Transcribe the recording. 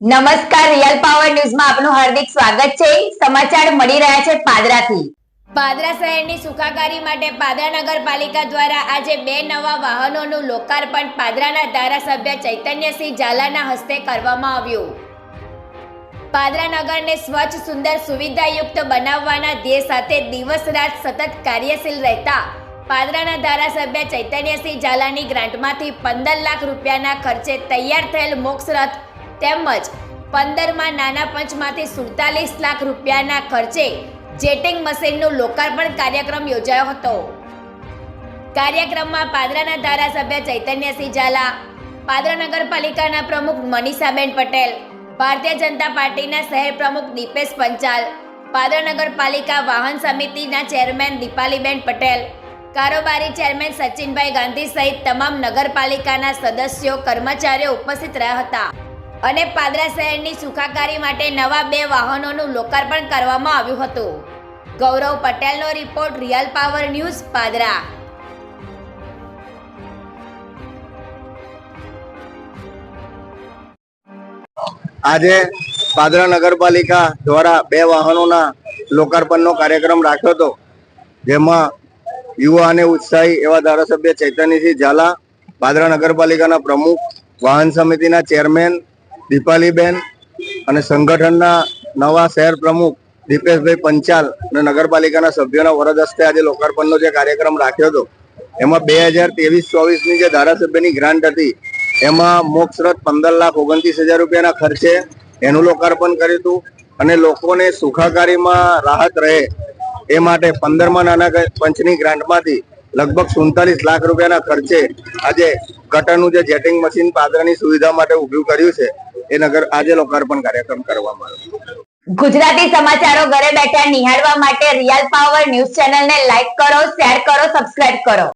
નમસ્કાર real power ન્યૂઝમાં આપનું હાર્દિક સ્વાગત છે. સમાચાર મળી રહ્યા છે પાદરાથી. પાદરા શહેરની સુખાકારી માટે પાદરા નગરપાલિકા દ્વારા આજે બે નવા વાહનોનું લોકાર્પણ પાદરાના ધારાસભ્ય ચૈતન્યસિંહ ઝાલાના હસ્તે કરવામાં આવ્યું. પાદરા નગરને સ્વચ્છ, સુંદર, સુવિધાયુક્ત બનાવવાના ધ્યેય સાથે દિવસ રાત સતત કાર્યશીલ રહેતા પાદરાના ધારાસભ્ય ચૈતન્યસિંહ ઝાલાની ગ્રાન્ટમાંથી પંદર લાખ રૂપિયાના ખર્ચે તૈયાર થયેલ મોક્ષ રથ તેમજ પંદરમાં નાના પંચમાંથી સુડતાલીસ લાખ રૂપિયાના ખર્ચે જેટિંગ મશીનનું લોકાર્પણ કાર્યક્રમ યોજાયો હતો. કાર્યક્રમમાં પાદરાના ધારાસભ્ય ચૈતન્યસિંહ ઝાલા, પાદરા નગરપાલિકાના પ્રમુખ મનીષાબેન પટેલ, ભારતીય જનતા પાર્ટીના શહેર પ્રમુખ દીપેશ પંચાલ, પાદરા નગરપાલિકા વાહન સમિતિના ચેરમેન દીપાલીબેન પટેલ, કારોબારી ચેરમેન સચિનભાઈ ગાંધી સહિત તમામ નગરપાલિકાના સદસ્યો, કર્મચારીઓ ઉપસ્થિત રહ્યા હતા. અને પાદરા શહેરની સુખાકારી માટે નવા બે વાહનોનું લોકાર્પણ કરવામાં આવ્યું હતું. ગૌરવ પટેલનો report real power news, Padra. આજે પાદરા નગરપાલિકા દ્વારા બે વાહનોના લોકાર્પણનો કાર્યક્રમ રાખ્યો હતો, જેમાં યુવા અને ઉત્સાહી એવા ધારાસભ્ય ચૈતન્યસિંહ ઝાલા, પાદરા નગરપાલિકાના પ્રમુખ, વાહન સમિતિના ચેરમેન દીપાલીબેન અને સંગઠનના નવા શહેર પ્રમુખ દીપેશભાઈ પંચાલ અને નગરપાલિકાના સભ્યોના વરદ હસ્તે આજે લોકાર્પણનો જે કાર્યક્રમ રાખ્યો હતો, એમાં બે હજાર ત્રેવીસ ચોવીસની જે ધારાસભ્યની ગ્રાન્ટ હતી, એમાં મોક્ષરત પંદર લાખ ઓગણત્રીસ હજાર રૂપિયાના ખર્ચે એનું લોકાર્પણ કર્યું હતું અને લોકોને સુખાકારીમાં રાહત રહે એ માટે પંદરમાં નાના પંચની ગ્રાન્ટમાંથી લગભગ સુડતાલીસ લાખ રૂપિયાના ખર્ચે આજે ગટરનું જે જેટિંગ મશીન પાદરાની સુવિધા માટે ઉભું કર્યું છે, એ નગર આજે લોકાર્પણ કાર્યક્રમ કરવામાં આવ્યો. ગુજરાતી સમાચારો ઘરે બેઠા નિહાળવા માટે રિયલ પાવર ન્યૂઝ ચેનલને લાઈક કરો, શેર કરો, સબસ્ક્રાઇબ કરો.